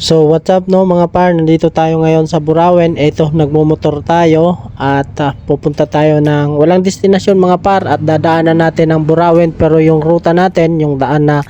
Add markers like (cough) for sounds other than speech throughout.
So what's up no mga par, nandito tayo ngayon sa Burawen. Ito, nagmumotor tayo at ah, pupunta tayo ng walang destinasyon mga par at dadaanan natin ang Burawen pero yung ruta natin, yung daan na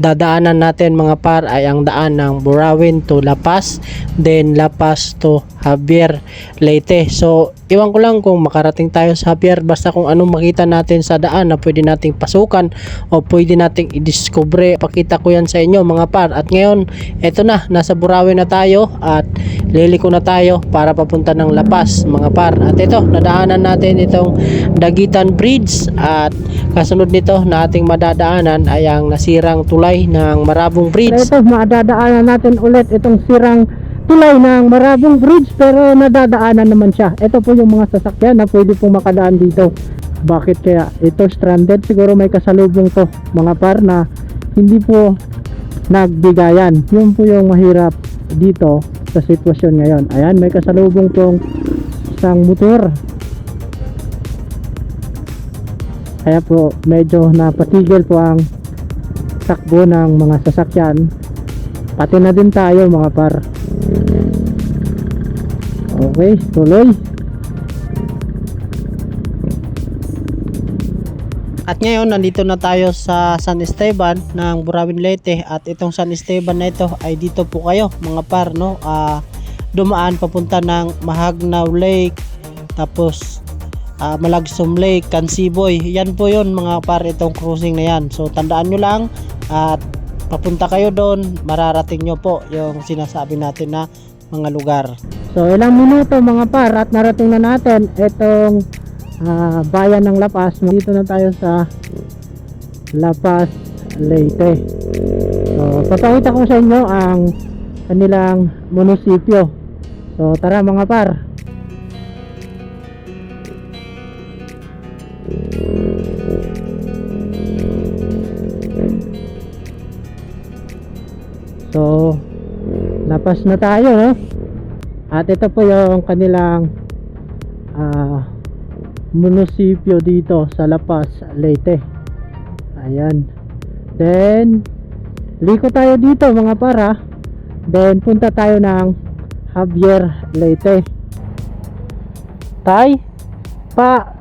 dadaanan natin mga par ay ang daan ng Burawen to La Paz, then La Paz to Javier Leyte. So iwan ko lang kung makarating tayo sa Javier basta kung anong makita natin sa daan na pwede nating pasukan o pwede nating i-discover. Pakita ko yan sa inyo mga par. At ngayon, eto na, nasa Burawi na tayo at liliko na tayo para papunta ng La Paz mga par. At ito, nadaanan natin itong Dagitan Bridge at kasunod nito na ating madadaanan ay ang nasirang tulay ng Marabong Bridge. Ito, madadaanan natin ulit itong sirang tulay ng Marabong Bridge pero nadadaanan naman siya. Ito po yung mga sasakyan na pwede pong makadaan dito. Bakit kaya ito stranded? Siguro may kasalubong to mga par na hindi po nagbigayan. Yun po yung mahirap dito sa sitwasyon ngayon. Ayan, may kasalubong pong isang motor. Kaya po medyo napatigil po ang takbo ng mga sasakyan pati na din tayo mga par okay tuloy At ngayon, nandito na tayo sa San Esteban ng Burawin Leyte at itong San Esteban na ito ay dito po kayo mga par no. Ah, dumaan papunta ng Mahagnaw Lake tapos ah, Malagsum Lake, Kansiboy. Yan po 'yon mga par itong cruising na yan. So tandaan nyo lang at papunta kayo doon, mararating nyo po yung sinasabi natin na mga lugar. so ilang minuto mga par at narating na natin itong ah, bayan ng La Paz dito na tayo sa La Paz Leyte. So papakita ko sa inyo ang kanilang munisipyo. So tara mga par So, lapas na tayo, no? At ito po yung kanilang ah, munisipyo dito sa La Paz, Leyte. Ayan. Then, liko tayo dito mga para. Then, punta tayo ng Javier Leyte. Tay, pa,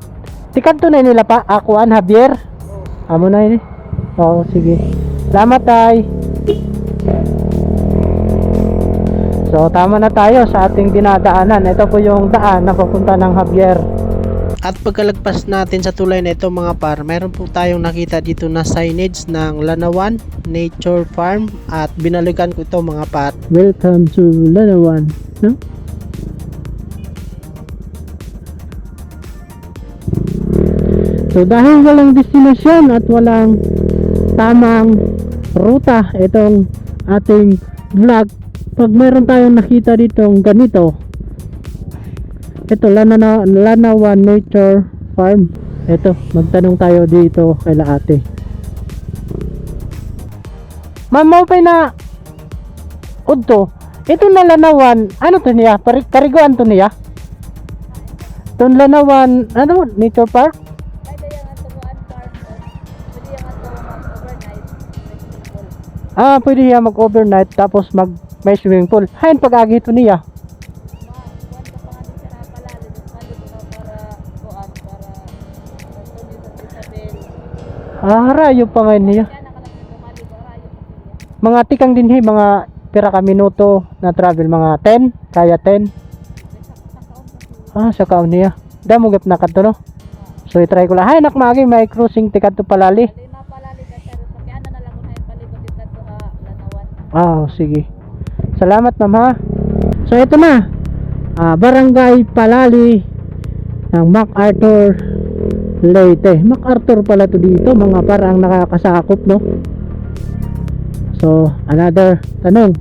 tikan to na nila pa, akuan Javier. Amo na ini. Oo, sige. Salamat tay. So tama na tayo sa ating dinadaanan. Ito po yung daan na papunta ng Javier. At pagkalagpas natin sa tulay na ito mga par, mayroon po tayong nakita dito na signage ng Lanawan Nature Farm at binalikan ko ito mga par. Welcome to Lanawan. No? So dahil walang destinasyon at walang tamang ruta itong ating vlog, pag mayroon tayong nakita ditong ganito, ito Lana, Lanawan Nature Farm. Ito, magtanong tayo dito kay ate. Ma'am, mo pa na Udto, ito na lanawan, ano to niya? Pari, kariguan to niya? Itong lanawan, ano, nature park? Ah, pwede siya mag-overnight tapos mag may swimming pool. Hayin pag-agi ito niya. Ah, harayo pa ngayon niya. Rayo. Mga tikang din hey, mga pira ka minuto na travel, mga 10, kaya 10. Ah, sa kaon niya. Damo gap na kadto no. So i-try ko lang. Hay nak maagi may cruising tikat to palali. Lanawan. Ah, sige. Salamat ma'am ha. So ito na. Ah, Barangay Palali ng MacArthur Leyte. MacArthur pala to dito, mga parang nakakasakop, no? So, another tanong.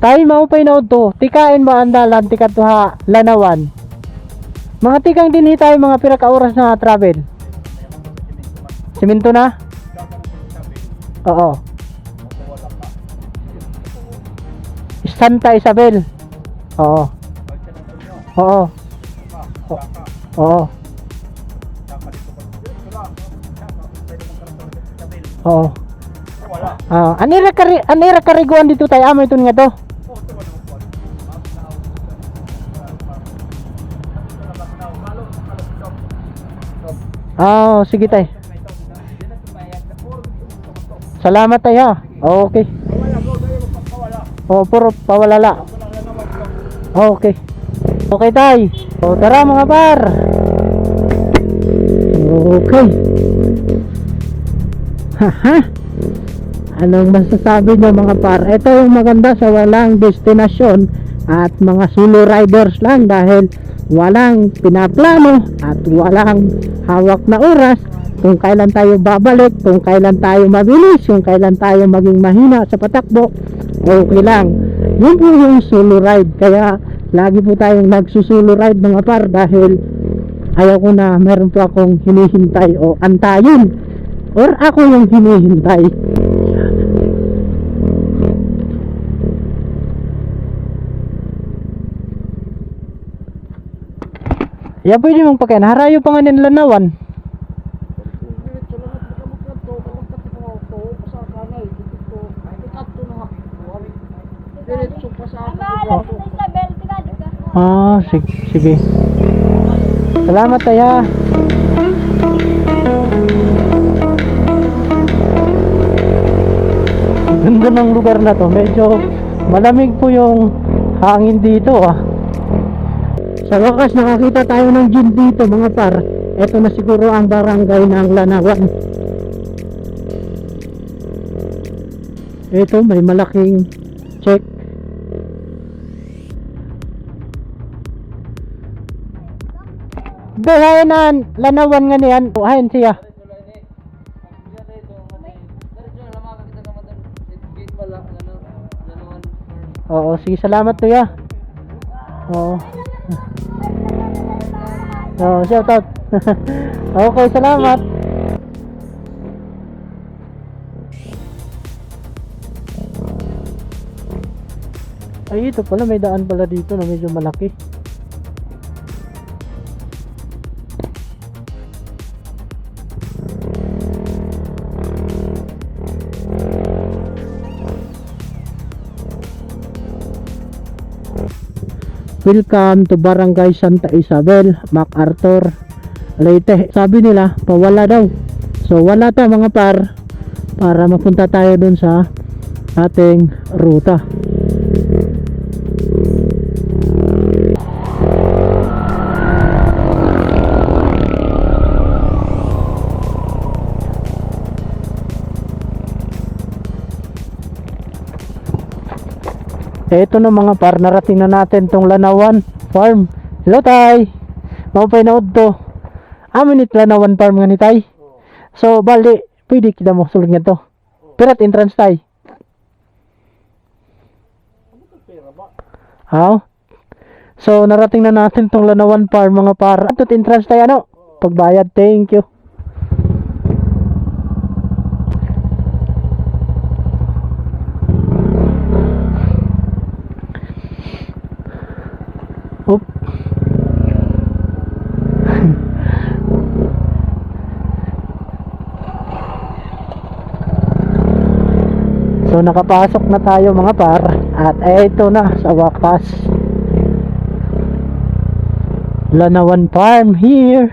Tayo maupay na to. Tikain mo andalan tikat to ha lanawan. Mga tikang din tayo mga pira ka oras na travel. Siminto na? Oo. Santa Isabel. Oo. Oo. Oo. Oo. Ah, anira kari anira kariguan dito tayo amo ito nga to. Ah, sige tay. Salamat tay ha. Okay. Oh, puro pawalala. Okay. Okay tay. O tara mga par. Okay. Haha. Anong masasabi niyo mga par? Ito yung maganda sa walang destinasyon at mga solo riders lang dahil walang pinaplano at walang hawak na oras kung kailan tayo babalik, kung kailan tayo mabilis, kung kailan tayo maging mahina sa patakbo, okay lang. Yun po yung solo ride. Kaya lagi po tayong nagsusulo ride mga par dahil ayaw ko na meron po akong hinihintay o antayin or ako yung hinihintay. Ya pwede mong pakain. Harayo pa nga nilanawan. Ka. Ah, sige. sige. Salamat taya. Ganda ng lugar na to. Medyo malamig po yung hangin dito ah. Sa wakas nakakita tayo ng gym dito mga par. Ito na siguro ang barangay ng Lanawan. Ito may malaking check. Dahayan na Lanawan nga niyan. Hayan siya. Oo, sige salamat tuya. Oo. (laughs) Oo, shout out. (laughs) okay, salamat. Ay, ito pala, may daan pala dito na medyo malaki. Welcome to Barangay Santa Isabel, MacArthur, Leyte. Sabi nila, pawala daw. So wala ta mga par para mapunta tayo dun sa ating ruta. Ito na mga par, narating na natin tong Lanawan Farm. Hello tay. Maupay na to. Amin it Lanawan Farm nga ni tay. So bali, pwede kita mo sulog nga to. Pirat entrance tay. How? So narating na natin tong Lanawan Farm mga par. Atot entrance tay ano? Pagbayad, thank you. So nakapasok na tayo mga par. At eto na sa wakas. Lanawan Farm here.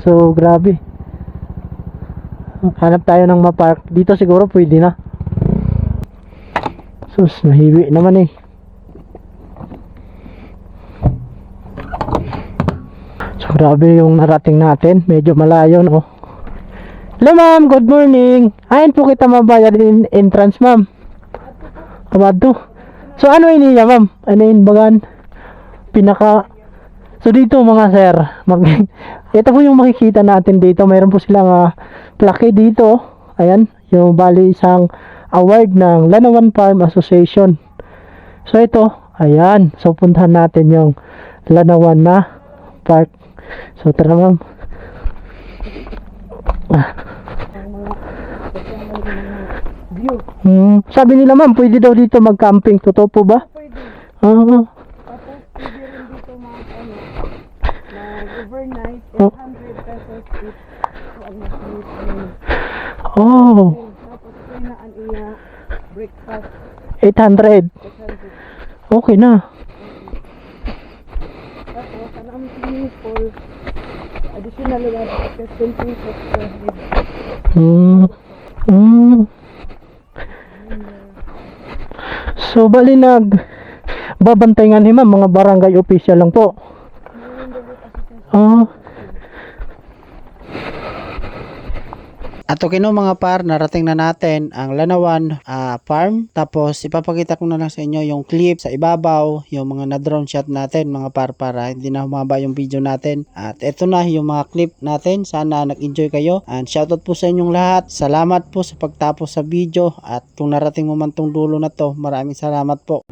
So grabe. Hanap tayo ng mapark. Dito siguro pwede na. Sus nahiwi naman eh. So grabe yung narating natin. Medyo malayo no. Hello ma'am, good morning. Ayan po kita mabayad in entrance ma'am. Amado. So ano ini niya ma'am? Ano yun bagan? Pinaka So dito mga sir, mag (laughs) Ito po yung makikita natin dito. Mayroon po silang uh, plaque dito. Ayan, yung bali isang award ng Lanawan Farm Association. So ito, ayan. So puntahan natin yung Lanawan na park. So tara ma'am. Hmm, sabi nila ma'am, pwede daw dito mag-camping. Totoo po ba? Pwede. Ah, Tapos pwede rin dito mga ano, na overnight, Oh. 800 pesos each. Oh. Tapos kung na an iya breakfast 800. 800. Okay na. Tapos, ano ang swimming pool, additional na 15 pesos per head. Hmm. Hmm. So bali nag babantay nga ni ma'am mga barangay official lang po. Ah, At okay no mga par, narating na natin ang Lanawan ah, Farm. Tapos ipapakita ko na lang sa inyo yung clip sa ibabaw, yung mga na-drone shot natin mga par para hindi na humaba yung video natin. At eto na yung mga clip natin. Sana nag-enjoy kayo. And shoutout po sa inyong lahat. Salamat po sa pagtapos sa video. At kung narating mo man tong dulo na to, maraming salamat po.